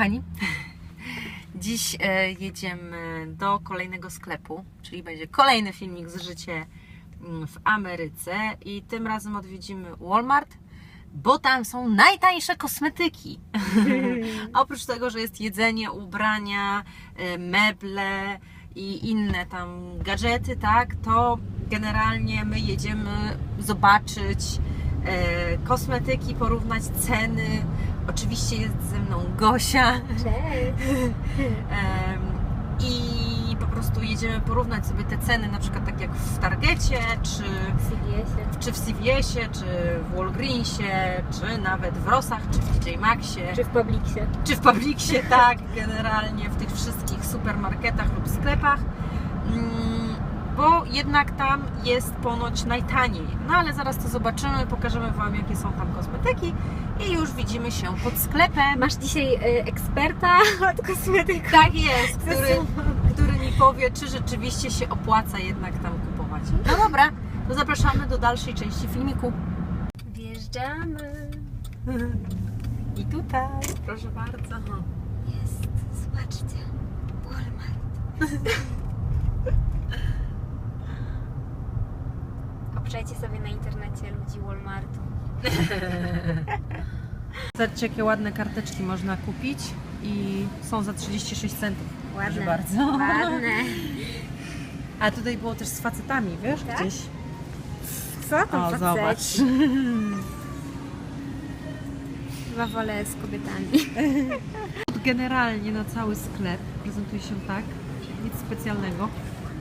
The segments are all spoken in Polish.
kochani. Dziś e, jedziemy do kolejnego sklepu, czyli będzie kolejny filmik z życia mm, w Ameryce i tym razem odwiedzimy Walmart, bo tam są najtańsze kosmetyki. Oprócz tego, że jest jedzenie, ubrania, e, meble i inne tam gadżety, tak, to generalnie my jedziemy zobaczyć kosmetyki, porównać ceny. Oczywiście jest ze mną Gosia. Cześć. I po prostu jedziemy porównać sobie te ceny, na przykład tak jak w Targecie, czy, CVS-ie. czy w CVS-ie, czy w Walgreensie, czy nawet w Rossach, czy w TJ Maxie, Czy w Publixie. czy w Publixie, tak, generalnie w tych wszystkich supermarketach lub sklepach. Bo jednak tam jest ponoć najtaniej. No ale zaraz to zobaczymy, pokażemy Wam jakie są tam kosmetyki i już widzimy się pod sklepem. Masz dzisiaj y, eksperta od kosmetyków. Tak jest, który, który mi powie, czy rzeczywiście się opłaca jednak tam kupować. No dobra, to zapraszamy do dalszej części filmiku. Wjeżdżamy. I tutaj, proszę bardzo. Jest, zobaczcie. Walmart. Obczajcie sobie na internecie ludzi Walmartu. Zobaczcie, jakie ładne karteczki można kupić i są za 36 centów. Proszę bardzo. Ładne. A tutaj było też z facetami, wiesz, Tak? gdzieś. Co tam O, faceci? zobacz. Chyba wolę z kobietami. Generalnie na cały sklep prezentuje się tak, nic specjalnego.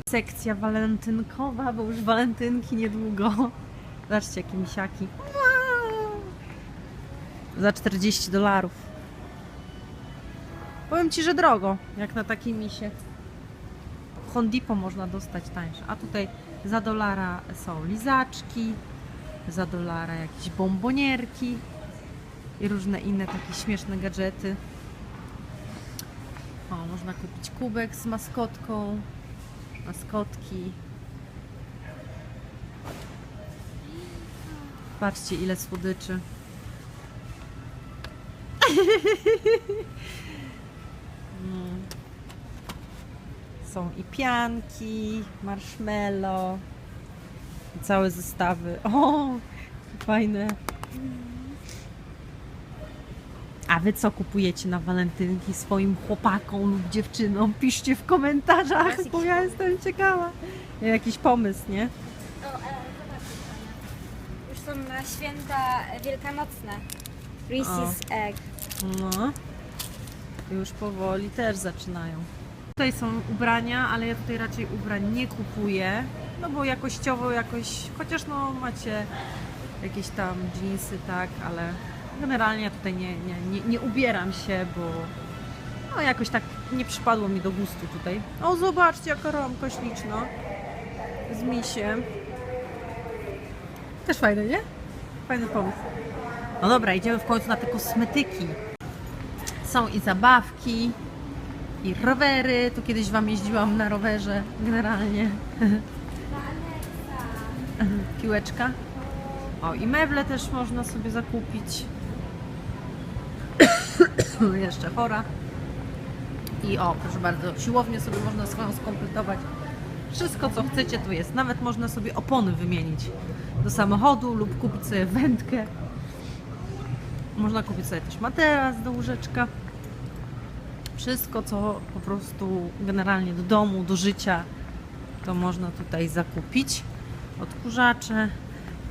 Sekcja walentynkowa, bo już walentynki niedługo. Zobaczcie, jakie misiaki. Za 40 dolarów. Powiem Ci, że drogo, jak na takie misie. W Hondipo można dostać tańsze, a tutaj za dolara są lizaczki, za dolara jakieś bombonierki i różne inne takie śmieszne gadżety. O, można kupić kubek z maskotką, maskotki. Patrzcie, ile słodyczy. Mm. Są i pianki, marshmallow, i całe zestawy. O, fajne. A wy co kupujecie na walentynki swoim chłopakom lub dziewczynom? Piszcie w komentarzach, bo ja jestem ciekawa. Jakiś pomysł, nie? O, e, zobaczcie Już są na święta wielkanocne. Reese's Egg. No. Już powoli też zaczynają. Tutaj są ubrania, ale ja tutaj raczej ubrań nie kupuję. No bo jakościowo jakoś, chociaż no macie jakieś tam jeansy, tak, ale generalnie ja tutaj nie, nie, nie, nie ubieram się, bo no jakoś tak nie przypadło mi do gustu tutaj. O, zobaczcie jaka ramka śliczna. Z misiem. Też fajne, nie? Fajny pomysł. No dobra, idziemy w końcu na te kosmetyki. Są i zabawki, i rowery. Tu kiedyś Wam jeździłam na rowerze, generalnie. Piłeczka. O, i meble też można sobie zakupić. Jeszcze chora. I o, proszę bardzo, siłownię sobie można swoją skompletować. Wszystko co chcecie tu jest. Nawet można sobie opony wymienić do samochodu lub kupić sobie wędkę. Można kupić sobie też materac do łóżeczka. Wszystko, co po prostu generalnie do domu, do życia, to można tutaj zakupić. Odkurzacze.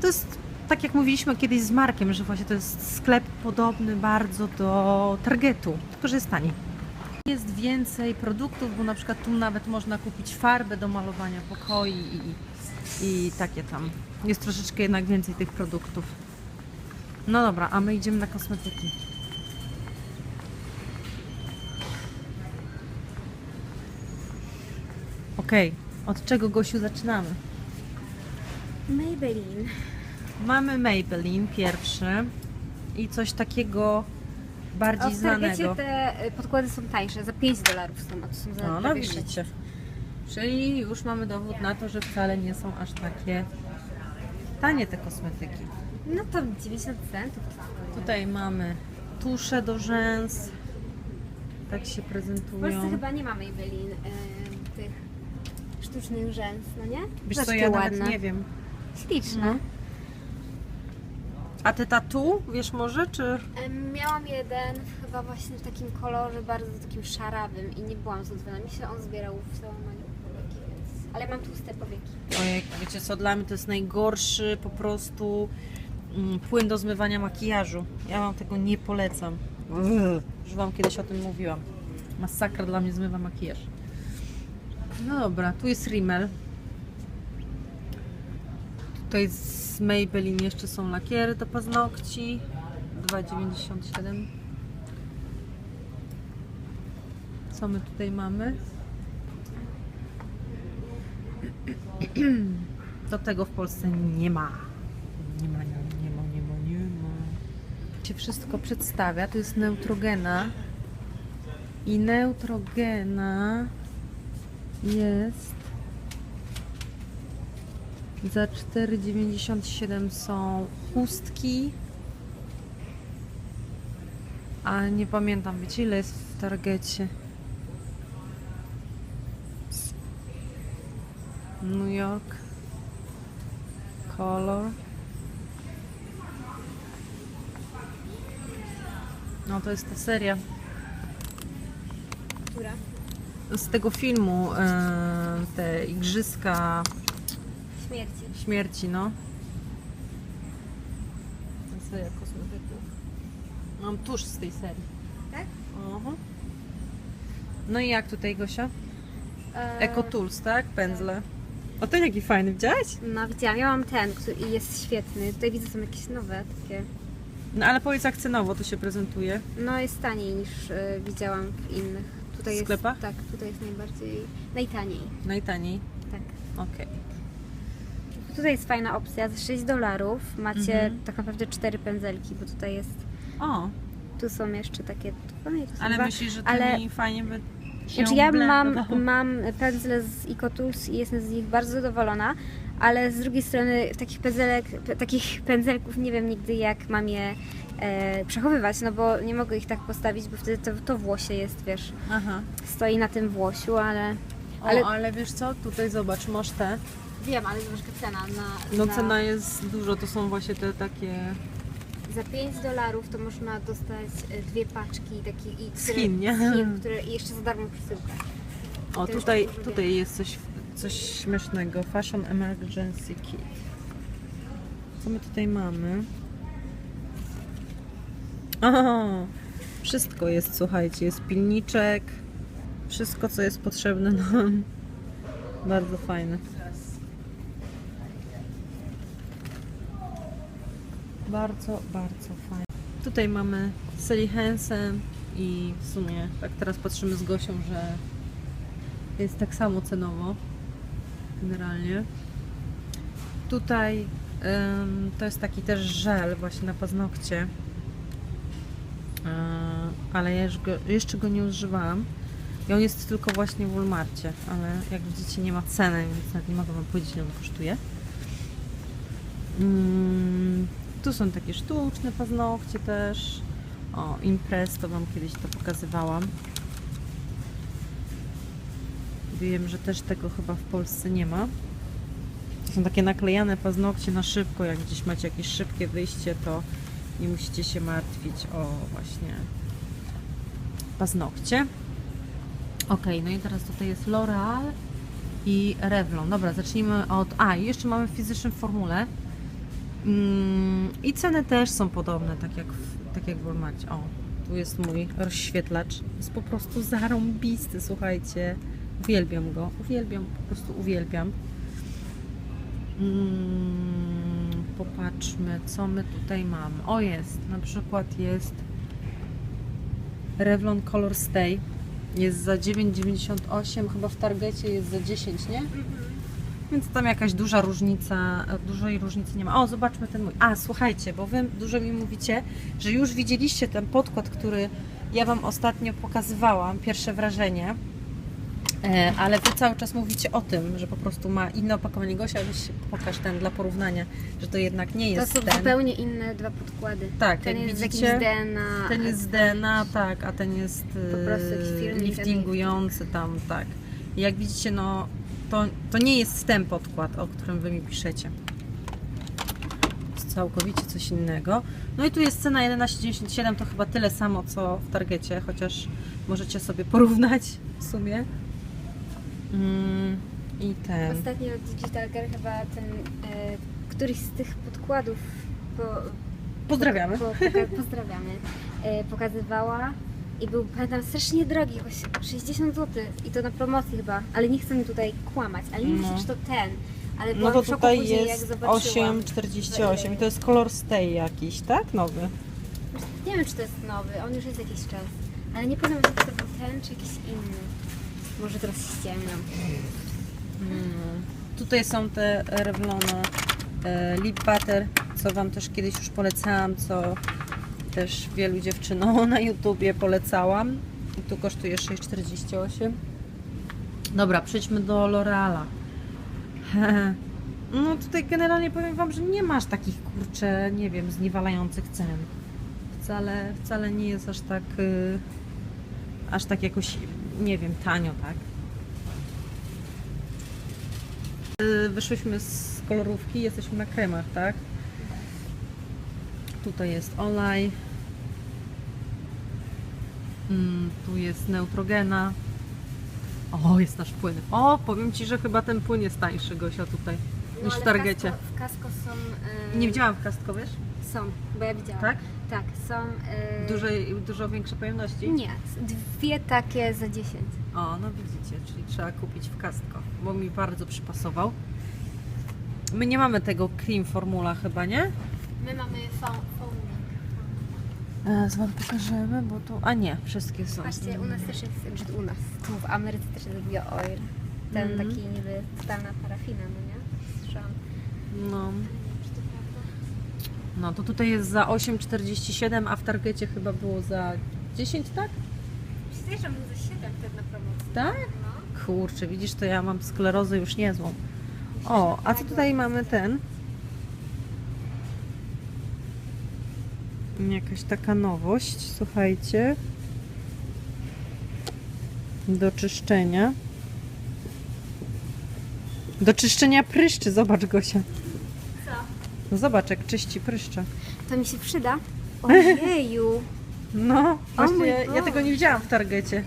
To jest tak jak mówiliśmy kiedyś z Markiem, że właśnie to jest sklep podobny bardzo do Targetu, tylko że jest taniej. Jest więcej produktów, bo na przykład tu nawet można kupić farbę do malowania pokoi i, i takie tam. Jest troszeczkę jednak więcej tych produktów. No dobra, a my idziemy na kosmetyki. Okej, od czego Gosiu zaczynamy? Maybelline. Mamy Maybelline pierwszy i coś takiego Bardziej w Targecie znanego. te y, podkłady są tańsze, za 5 dolarów są, a to są za No, no prawie sześć. widzicie. Czyli już mamy dowód na to, że wcale nie są aż takie tanie te kosmetyki. No to 90 centów. Tutaj mamy tusze do rzęs, Tak się W Polsce prezentują. chyba nie ma Maybelline em, tych sztucznych rzęs, no nie? Wiesz co, Zobaczcie, ja ładne. nawet nie wiem. Śliczne. A ty tatu, wiesz może, czy... Miałam jeden chyba właśnie w takim kolorze bardzo takim szarawym i nie byłam zadowolona. Mi się on zbierał w załamaniu powieki, więc... Ale mam tłuste powieki. Ojej, wiecie co, dla mnie to jest najgorszy po prostu mm, płyn do zmywania makijażu. Ja wam tego nie polecam. Już wam kiedyś o tym mówiłam. Masakra dla mnie zmywa makijaż. No dobra, tu jest Rimmel. Tutaj z Maybelline jeszcze są lakiery do paznokci. 2,97. Co my tutaj mamy? Do tego w Polsce nie ma. Nie ma, nie ma, nie ma, nie ma. Się wszystko przedstawia. To jest Neutrogena. I Neutrogena jest za 4,97 są chustki. A nie pamiętam, wiecie ile jest w Targecie? New York Color No to jest ta seria Która? z tego filmu e, te igrzyska Śmierci. śmierci, no. Seria kosmetyków. Mam tuż z tej serii. Tak? Aha. No i jak tutaj Gosia? E, Eco Tools, tak? Pędzle. O ten jaki fajny, widziałaś? No widziałam, ja mam ten, który i jest świetny. Tutaj widzę są jakieś nowe takie. No ale powiedz jak cenowo to się prezentuje. No jest taniej niż e, widziałam w innych. Tutaj W jest, sklepach? Tak, tutaj jest najbardziej, najtaniej. Najtaniej. Tak. Okej. Tutaj jest fajna opcja, za 6 dolarów macie Mhm. tak naprawdę cztery pędzelki, bo tutaj jest, O, tu są jeszcze takie, no nie, ale dwa. myślisz, że ale- tymi fajnie by Znaczy ja mam, mam pędzle z EcoTools i jestem z nich bardzo zadowolona, ale z drugiej strony takich pędzelek, takich pędzelków nie wiem nigdy jak mam je e, przechowywać, no bo nie mogę ich tak postawić, bo wtedy to, to włosie jest, wiesz, Aha. stoi na tym włosiu, ale... O, ale... Ale- ale wiesz co, tutaj zobacz, masz te. Wiem, ale jaka cena na... No na... cena jest dużo, to są właśnie te takie Za 5 dolarów to można dostać e, dwie paczki takich i Z które, Chin, nie? Z Chin, które i jeszcze za darmo przesyłkę. O, To tutaj, dużo tutaj jest coś, coś śmiesznego. Fashion Emergency Kit. Co my tutaj mamy? O, wszystko jest, słuchajcie. Jest pilniczek. Wszystko, co jest potrzebne nam. Bardzo fajne. Bardzo, bardzo fajne. Tutaj mamy Sally Hansen i w sumie tak teraz patrzymy z Gosią, że jest tak samo cenowo generalnie. Tutaj ym, to jest taki też żel właśnie na paznokcie. Yy, ale ja już go, jeszcze go nie używałam. I on jest tylko właśnie w Walmarcie, ale jak widzicie nie ma ceny, więc nawet nie mogę wam powiedzieć ile on kosztuje. Mm, tu są takie sztuczne paznokcie też. O, Impress, to wam kiedyś to pokazywałam. Wiem, że też tego chyba w Polsce nie ma. To są takie naklejane paznokcie na szybko. Jak gdzieś macie jakieś szybkie wyjście, to nie musicie się martwić o właśnie paznokcie. Ok, no i teraz tutaj jest L'Oreal i Revlon. Dobra, zacznijmy od... A, jeszcze mamy w fizycznym formule. Mm, I ceny też są podobne, tak jak w, tak jak w Walmarcie. O, tu jest mój rozświetlacz. Jest po prostu zarąbisty, słuchajcie. Uwielbiam go. Uwielbiam, po prostu uwielbiam. Mm, popatrzmy, co my tutaj mamy. O, jest. Na przykład jest Revlon Color Stay. Jest za 9,98. Chyba w Targecie jest za 10, nie? Więc tam jakaś duża różnica, dużej różnicy nie ma. O, zobaczmy ten mój. A, słuchajcie, bo Wy dużo mi mówicie, że już widzieliście ten podkład, który ja Wam ostatnio pokazywałam, pierwsze wrażenie. E, ale wy cały czas mówicie o tym, że po prostu ma inne opakowanie Gosia, weź pokaż ten dla porównania, że to jednak nie To jest są ten. zupełnie inne dwa podkłady. Tak, ten jak jest widzicie, z DNA. Ten jest z DNA, tak, a ten jest Po prostu e, liftingujący tam, tak. Jak widzicie, no to, to nie jest ten podkład, o którym wy mi piszecie. To jest całkowicie coś innego. No i tu jest cena 11,97, to chyba tyle samo co w Targecie, chociaż możecie sobie porównać w sumie. Mm, I ten. Ostatnio Digital Girl chyba ten, e, któryś z tych podkładów po, Pozdrawiamy. Po, poka- pozdrawiamy. E, pokazywała i był, pamiętam, strasznie drogi, jakoś 60 zł i to na promocji chyba, ale nie chcę mi tutaj kłamać, ale nie No. wiem, czy to ten, ale No to tutaj później, jest zobaczyłam. 8,48 i to jest kolor stay jakiś, tak? Nowy. Nie wiem, czy to jest nowy, on już jest jakiś czas, ale nie pamiętam, czy to był ten, czy jakiś inny. Może teraz ściemniam. Mm. Tutaj są te Revlona e, Lip Butter, co Wam też kiedyś już polecałam, co też wielu dziewczynom na YouTubie polecałam. I tu kosztuje 6,48. Dobra, przejdźmy do L'Oreala. No tutaj generalnie powiem Wam, że nie masz takich kurcze, nie wiem, zniewalających cen. Wcale, wcale nie jest aż tak, y, aż tak jakoś, nie wiem, tanio, tak? Y, Wyszłyśmy z kolorówki, jesteśmy na kremach, tak? Tutaj jest olej. Mm, tu jest neutrogena. O, jest nasz płyn. O, powiem Ci, że chyba ten płyn jest tańszy, Gosia, tutaj, niż w ale Targecie. Kasko, w Kasko są... e, Nie widziałam w kastko, wiesz? Są, bo ja widziałam. Tak? Tak, są... e, Dużej, dużo większe pojemności? Nie, dwie takie za 10. O, no widzicie, czyli trzeba kupić w kastko, bo mi bardzo przypasował. My nie mamy tego cream formula chyba, nie? My mamy. E, Wam pokażemy, bo tu... A nie, wszystkie są. Patrzcie, u nas też jest, u nas, tu w Ameryce też jest bio oil. Ten Mhm. taki niby totalna parafina, no nie? Słyszałam. No. No, to tutaj jest za 8,47, a w Targecie chyba było za 10, tak? Myślę, że za 7 wtedy na promocji. Tak? No. Kurczę, widzisz, to ja mam sklerozę już niezłą. O, a co tutaj mamy ten? Jakaś taka nowość, słuchajcie. Do czyszczenia. Do czyszczenia pryszczy, zobacz Gosia. Co? No zobacz, jak czyści pryszcze. To mi się przyda? Ojeju! No, właśnie ja, ja tego nie widziałam w Targecie.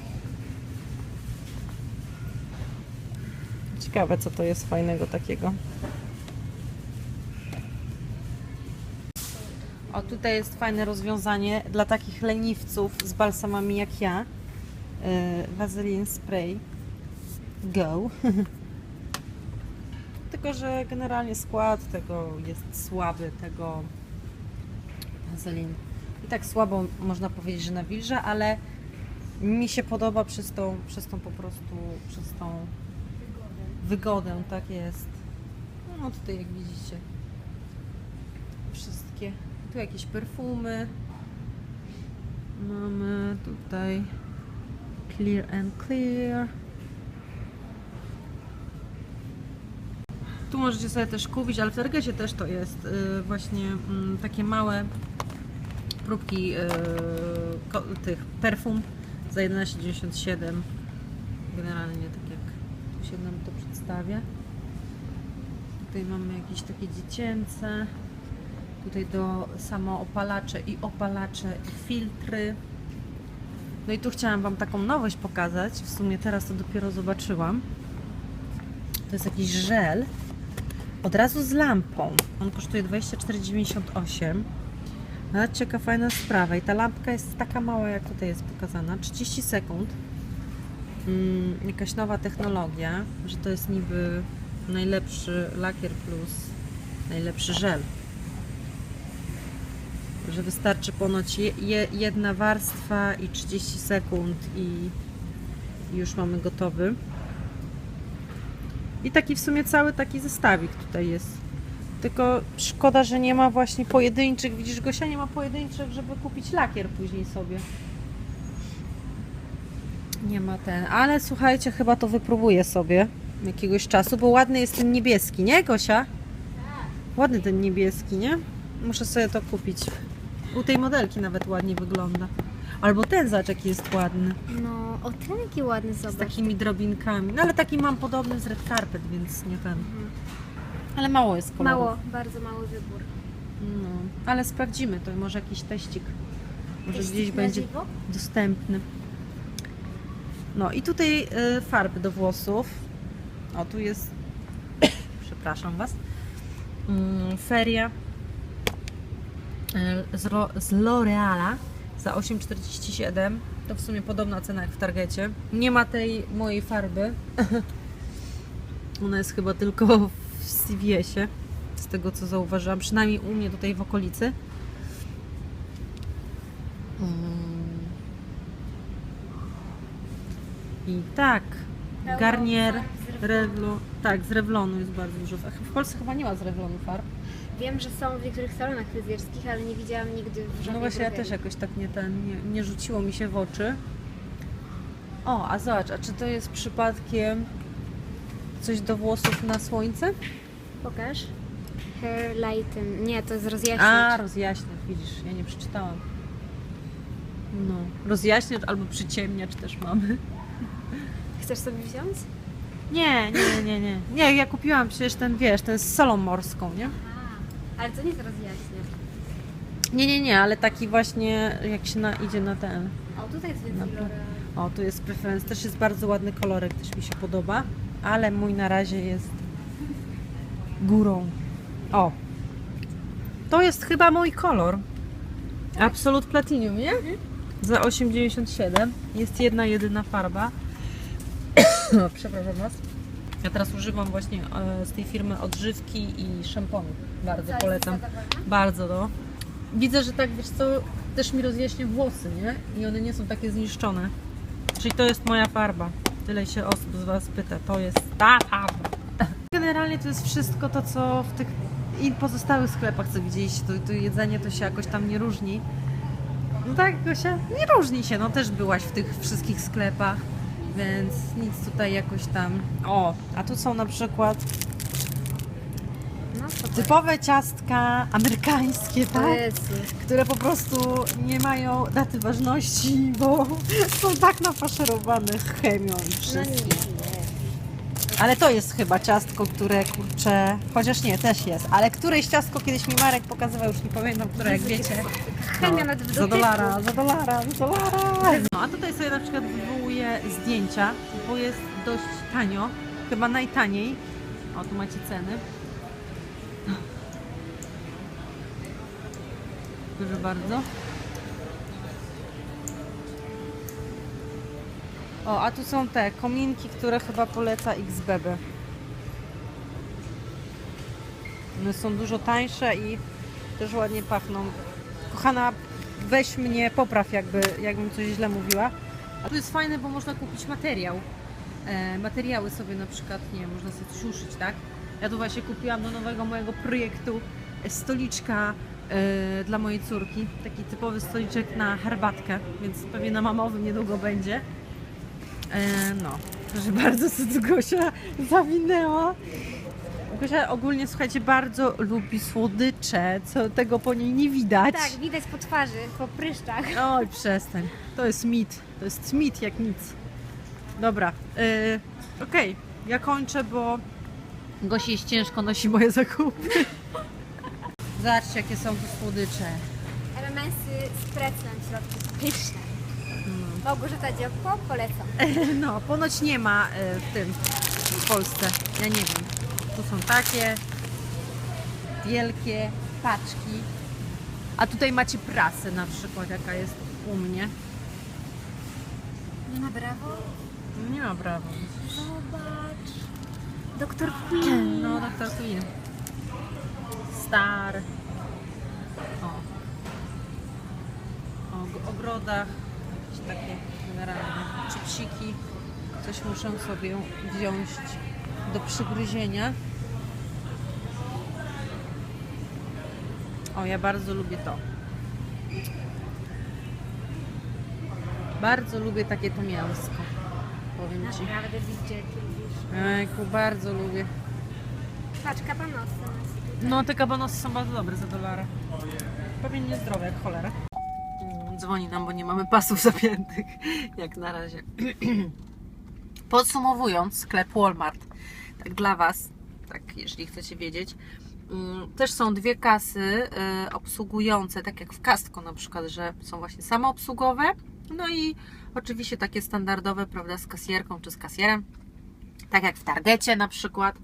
Ciekawe, co to jest fajnego takiego. Tutaj jest fajne rozwiązanie dla takich leniwców z balsamami jak ja. Yy, Vaseline Spray Go. Tylko, że generalnie skład tego jest słaby, tego Vaseline. I tak słabo można powiedzieć, że nawilża, ale mi się podoba przez tą, przez tą po prostu, przez tą wygodę, tak jest. No tutaj jak widzicie, wszystkie, tu jakieś perfumy. Mamy tutaj Clear and Clear. Tu możecie sobie też kupić, ale w Targecie też to jest y, właśnie mm, takie małe próbki ko- tych perfum za 11,97 generalnie tak jak tu się nam to przedstawia tutaj mamy jakieś takie dziecięce tutaj do samoopalacze i opalacze i filtry no i tu chciałam Wam taką nowość pokazać w sumie teraz to dopiero zobaczyłam to jest jakiś żel od razu z lampą on kosztuje 24,98 Zobaczcie, jaka fajna sprawa. I ta lampka jest taka mała, jak tutaj jest pokazana. 30 sekund. Mm, jakaś nowa technologia, że to jest niby najlepszy lakier plus najlepszy żel. Że wystarczy ponoć je, je, jedna warstwa i 30 sekund i już mamy gotowy. I taki w sumie cały taki zestawik tutaj jest. Tylko szkoda, że nie ma właśnie pojedynczych. Widzisz, Gosia nie ma pojedynczych, żeby kupić lakier później sobie. Nie ma ten, ale słuchajcie, chyba to wypróbuję sobie jakiegoś czasu, bo ładny jest ten niebieski, nie Gosia? Ładny ten niebieski, nie? Muszę sobie to kupić. U tej modelki nawet ładnie wygląda. Albo ten zaczek jest ładny. No, o ten jaki ładny, Z zobacz. takimi drobinkami. No ale taki mam podobny z Red Carpet, więc nie ten. Mhm. Ale mało jest kolorów. Mało, bardzo mały wybór. No, ale sprawdzimy to, może jakiś teścik. Może Teścik gdzieś na będzie żywo? dostępny. No i tutaj y, farby do włosów. O, tu jest, przepraszam Was, mm, feria z, Ro- z L'Oreala za 8,47. To w sumie podobna cena jak w Targecie. Nie ma tej mojej farby. Ona jest chyba tylko w CVS-ie, z tego co zauważyłam, przynajmniej u mnie tutaj w okolicy. Mm. I tak, Garnier, Revlon, tak, z Revlonu jest bardzo dużo. W Polsce chyba nie ma z Revlonu farb. Wiem, że są w niektórych salonach fryzjerskich, ale nie widziałam nigdy w żadnej No właśnie ja drogerii. też jakoś tak nie ten, nie, nie rzuciło mi się w oczy. O, a zobacz, a czy to jest przypadkiem coś do włosów na słońce? Pokaż. Hair lighten. Nie, to jest A, rozjaśniacz. rozjaśniacz, widzisz, ja nie przeczytałam. No, rozjaśniacz albo przyciemniacz też mamy. Chcesz sobie wziąć? Nie, nie, nie, nie. Nie, ja kupiłam przecież ten, wiesz, ten z solą morską, nie? A, ale to nie jest rozjaśniacz. Nie, nie, nie, ale taki właśnie jak się na, idzie na ten. O, tutaj jest Na więcej L'Oreal. O, tu jest preference, też jest bardzo ładny kolorek, też mi się podoba, ale mój na razie jest górą. O, to jest chyba mój kolor. Absolut Platinum, nie? Za 8,97 jest jedna, jedyna farba. Przepraszam Was. Ja teraz używam właśnie e, z tej firmy odżywki i szamponu. Bardzo polecam. Bardzo, no. Widzę, że tak, wiesz co, też mi rozjaśnia włosy, nie? I one nie są takie zniszczone. Czyli to jest moja farba. Tyle się osób z Was pyta. To jest ta farba. Generalnie to jest wszystko to, co w tych i pozostałych sklepach, co widzieliście. To, to jedzenie to się jakoś tam nie różni. No tak, Gosia? Nie różni się. No też byłaś w tych wszystkich sklepach, więc nic tutaj jakoś tam... O, a tu są na przykład No, to typowe ciastka amerykańskie, tak? które po prostu nie mają daty ważności, bo są tak nafaszerowane chemią i No wszystkim. nie. Ale to jest chyba ciastko, które kurczę, chociaż nie, też jest, ale któreś ciastko kiedyś mi Marek pokazywał, już nie pamiętam, które jak wiecie. Chemia nawet w za dolara, za dolara, za dolara. No a tutaj sobie na przykład wywołuję zdjęcia, bo jest dość tanio, chyba najtaniej. O, tu macie ceny. Proszę bardzo. O, a tu są te kominki, które chyba poleca XBB. One są dużo tańsze i też ładnie pachną. Kochana, weź mnie, popraw jakby, jakbym coś źle mówiła. A tu jest fajne, bo można kupić materiał. E, materiały sobie na przykład, nie można sobie coś uszyć, tak? Ja tu właśnie kupiłam do nowego mojego projektu e, stoliczka e, dla mojej córki. Taki typowy stoliczek na herbatkę, więc pewnie na mamowym niedługo będzie. E, no, proszę bardzo, co tu Gosia zawinęła. Gosia ogólnie, słuchajcie, bardzo lubi słodycze, co tego po niej nie widać. Tak, widać po twarzy, po pryszczach. Oj, przestań. To jest mit. To jest mit jak nic. Dobra. Yy, Okej, ja kończę, bo Gosi jest ciężko nosi moje zakupy. Zobaczcie, jakie są tu słodycze. MMS-y z preclem w środku pyszne. Małgorzata Dziobko, polecam. No, ponoć nie ma y, w tym, w Polsce. Ja nie wiem. Tu są takie wielkie paczki. A tutaj macie prasę na przykład, jaka jest u mnie. Nie ma brawo? Nie ma prawa. Zobacz. Doktor Queen. No, doktor Queen. Star. O. O ogrodach. Takie generalnie chipsiki. Coś muszę sobie wziąć do przygryzienia. O, ja bardzo lubię to. Bardzo lubię takie to mięsko. powiem Ci. Naprawdę lubisz. Ejku, bardzo lubię. Patrz, kabanosy. No, te kabanosy są bardzo dobre za dolara. Pewnie niezdrowe jak cholera. Dzwoni nam, bo nie mamy pasów zapiętych, jak na razie. Podsumowując, sklep Walmart, tak dla Was, tak jeżeli chcecie wiedzieć, mm, też są dwie kasy y, obsługujące, tak jak w Costco na przykład, że są właśnie samoobsługowe, no i oczywiście takie standardowe, prawda, z kasjerką czy z kasjerem, tak jak w Targecie na przykład.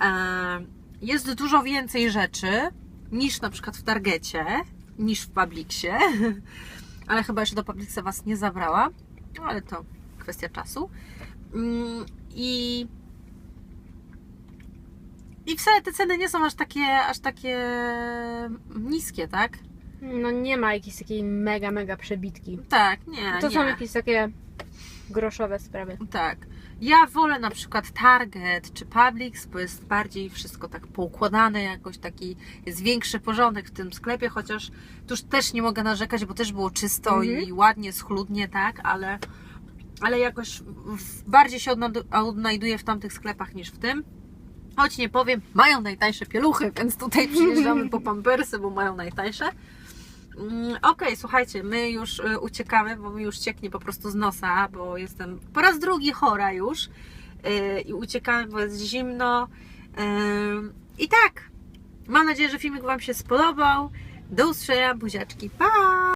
E, Jest dużo więcej rzeczy niż na przykład w Targecie, niż w Publixie, ale chyba jeszcze do Publixa Was nie zabrała, no ale to kwestia czasu. Mm, I i wcale te ceny nie są aż takie, aż takie niskie, tak? No nie ma jakiejś takiej mega, mega przebitki. Tak, nie. To nie. są jakieś takie groszowe sprawy. Tak. Ja wolę na przykład Target czy Publix, bo jest bardziej wszystko tak poukładane, jakoś taki jest większy porządek w tym sklepie, chociaż tuż też nie mogę narzekać, bo też było czysto Mhm. i ładnie, schludnie, tak, ale, ale jakoś bardziej się odnajduję w tamtych sklepach niż w tym. Choć nie powiem, mają najtańsze pieluchy, więc tutaj przyjeżdżamy po pampersy, bo mają najtańsze. Mm, Okej, słuchajcie, my już y, uciekamy, bo mi już cieknie po prostu z nosa, bo jestem po raz drugi chora już y, i uciekamy, bo jest zimno. Ym, I tak, mam nadzieję, że filmik Wam się spodobał. Do usłyszenia, buziaczki, pa!